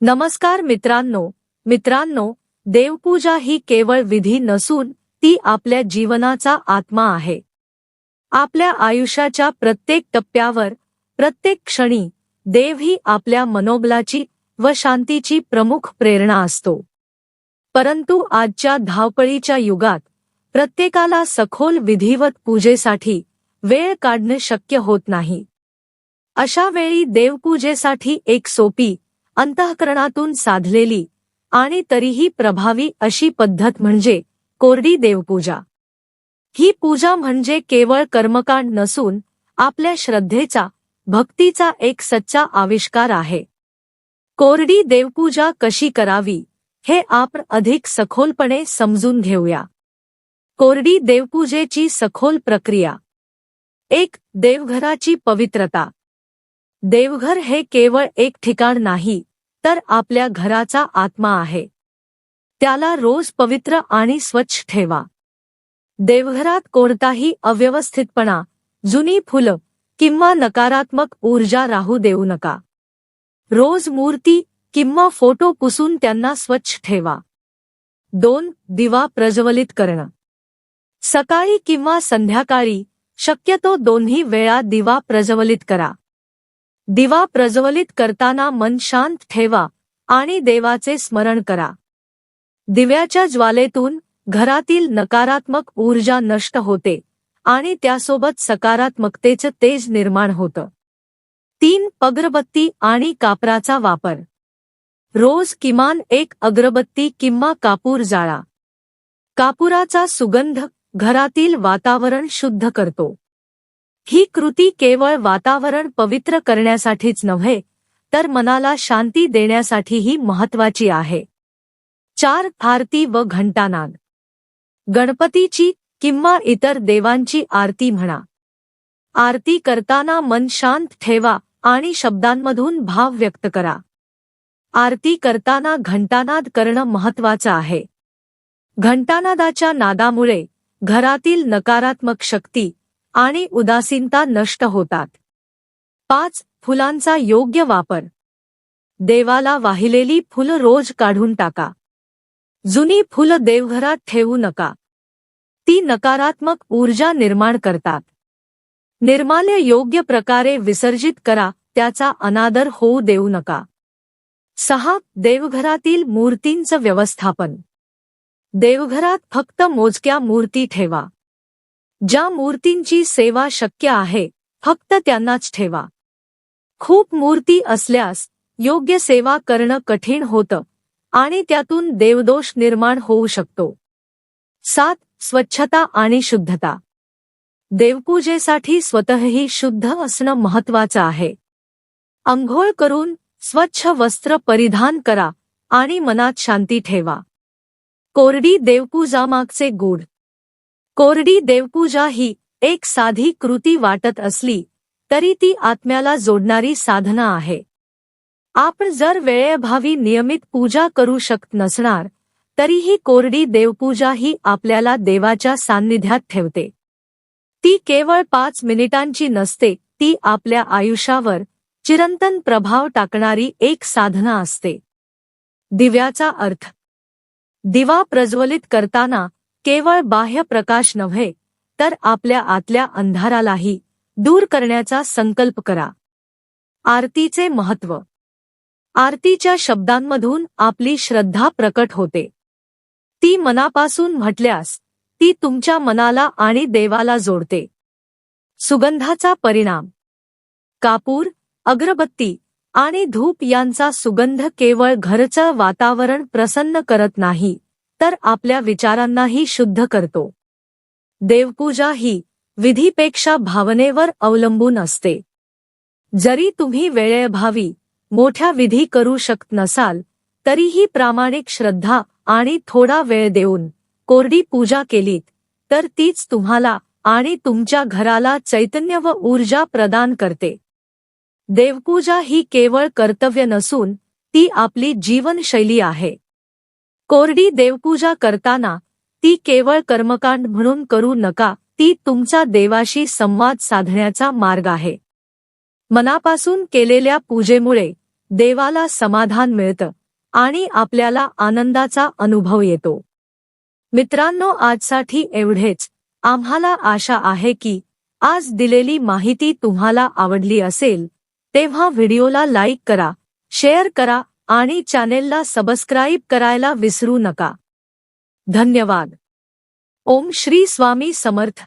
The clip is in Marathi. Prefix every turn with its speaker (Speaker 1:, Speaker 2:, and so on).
Speaker 1: नमस्कार मित्रांनो. मित्रांनो देवपूजा ही केवळ विधी नसून ती आपल्या जीवनाचा आत्मा आहे. आपल्या आयुष्याच्या प्रत्येक टप्प्यावर प्रत्येक क्षणी देव ही आपल्या मनोबलाची व शांतीची प्रमुख प्रेरणा असतो. परंतु आजच्या धावपळीच्या युगात प्रत्येकाला सखोल विधिवत पूजेसाठी वेळ काढणे शक्य होत नाही. अशा वेळी देवपूजेसाठी एक सोपी अंतःकरणातून साधलेली आणि तरीही प्रभावी अशी पद्धत म्हणजे कोरडी देवपूजा. ही पूजा म्हणजे केवळ कर्मकांड नसून आपल्या श्रद्धेचा भक्तीचा एक सच्चा आविष्कार आहे. कोरडी देवपूजा कशी करावी हे आपण अधिक सखोलपणे समजून घेऊया. कोरडी देवपूजेची सखोल प्रक्रिया. एक देवघराची पवित्रता. देवघर हे केवळ एक ठिकाण नाही तर आपल्या घराचा आत्मा आहे. त्याला रोज पवित्र आणि स्वच्छ ठेवा. देवघरात कोणताही अव्यवस्थितपणा जुनी फुलं किंवा नकारात्मक ऊर्जा राहू देऊ नका. रोज मूर्ती किंवा फोटो पुसून त्यांना स्वच्छ ठेवा. दोन दिवा प्रज्वलित करणं. सकाळी किंवा संध्याकाळी शक्यतो दोन्ही वेळा दिवा प्रज्वलित करा. दिवा प्रज्वलित करताना मन शांत ठेवा आणि देवाचे स्मरण करा. दिव्याच्या ज्वालेतून घरातील नकारात्मक ऊर्जा नष्ट होते आणि त्यासोबत सकारात्मकतेचं तेज निर्माण होतं. तीन अगरबत्ती आणि कापराचा वापर. रोज किमान एक अगरबत्ती किंवा कापूर जाळा. कापुराचा सुगंध घरातील वातावरण शुद्ध करतो. ही कृती केवळ वातावरण पवित्र करण्यासाठीच नव्हे तर मनाला शांती देण्यासाठीही महत्वाची आहे. चार आरती व घंटानाद. गणपतीची किंवा इतर देवांची आरती म्हणा. आरती करताना मन शांत ठेवा आणि शब्दांमधून भाव व्यक्त करा. आरती करताना घंटानाद करणं महत्वाचं आहे. घंटानादाच्या नादामुळे घरातील नकारात्मक शक्ती आणि उदासीनता नष्ट होतात. पाच फुलांचा योग्य वापर. देवाला वाहिलेली फुलं रोज काढून टाका. जुनी फुलं देवघरात ठेवू नका. ती नकारात्मक ऊर्जा निर्माण करतात. निर्माल्य योग्य प्रकारे विसर्जित करा त्याचा अनादर होऊ देऊ नका. सहा देवघरातील मूर्तींचं व्यवस्थापन. देवघरात फक्त मोजक्या मूर्ती ठेवा. ज्या मूर्तींची सेवा शक्य आहे फक्त त्यांनाच ठेवा. खूप मूर्ती असल्यास योग्य सेवा करणं कठीण होतं आणि त्यातून देवदोष निर्माण होऊ शकतो. सात स्वच्छता आणि शुद्धता. देवपूजेसाठी स्वतःही शुद्ध असणं महत्वाचं आहे. अंघोळ करून स्वच्छ वस्त्र परिधान करा आणि मनात शांती ठेवा. कोरडी देवपूजामागचे गूढ. कोरडी देवपूजा ही एक साधी कृती वाटत असली तरी ती आत्म्याला जोडणारी साधना आहे. आपण जर वेळेभावी नियमित पूजा करू शकत नसणार तरीही कोरडी देवपूजा ही आपल्याला देवाच्या सान्निध्यात ठेवते. ती केवळ पाच मिनिटांची नसते ती आपल्या आयुष्यावर चिरंतन प्रभाव टाकणारी एक साधना असते. दिव्याचा अर्थ. दिवा प्रज्वलित करताना केवळ बाह्य प्रकाश नव्हे तर आपल्या आतल्या अंधारालाही दूर करण्याचा संकल्प करा. आरतीचे महत्त्व आरतीच्या शब्दांमधून आपली श्रद्धा प्रकट होते. ती मनापासून म्हटल्यास ती तुमच्या मनाला आणि देवाला जोडते. सुगंधाचा परिणाम. कापूर अगरबत्ती आणि धूप यांचा सुगंध केवळ घरचं वातावरण प्रसन्न करत नाही. तर आपल्या विचारांनाही शुद्ध करतो. देवपूजा ही विधीपेक्षा भावनेवर अवलंबून असते. जरी तुम्ही वेळेभावी मोठ्या विधी करू शकत नसाल तरीही प्रामाणिक श्रद्धा आणि थोडा वेळ देऊन कोरडी पूजा केलीत तर तीच तुम्हाला आणि तुमच्या घराला चैतन्य व ऊर्जा प्रदान करते. देवपूजा ही केवळ कर्तव्य नसून ती आपली जीवनशैली आहे. कोरडी देवपूजा करताना ती केवळ कर्मकांड म्हणून करू नका ती तुमचा देवाशी संवाद साधण्याचा मार्ग आहे. मनापासून केलेल्या पूजेमुळे देवाला समाधान मिळतं आणि आपल्याला आनंदाचा अनुभव येतो. मित्रांनो आजसाठी एवढेच. आम्हाला आशा आहे की आज दिलेली माहिती तुम्हाला आवडली असेल तेव्हा व्हिडिओला लाईक करा शेअर करा आणि चॅनेलला सबस्क्राईब करायला विसरू नका. धन्यवाद. ओम श्री स्वामी समर्थ.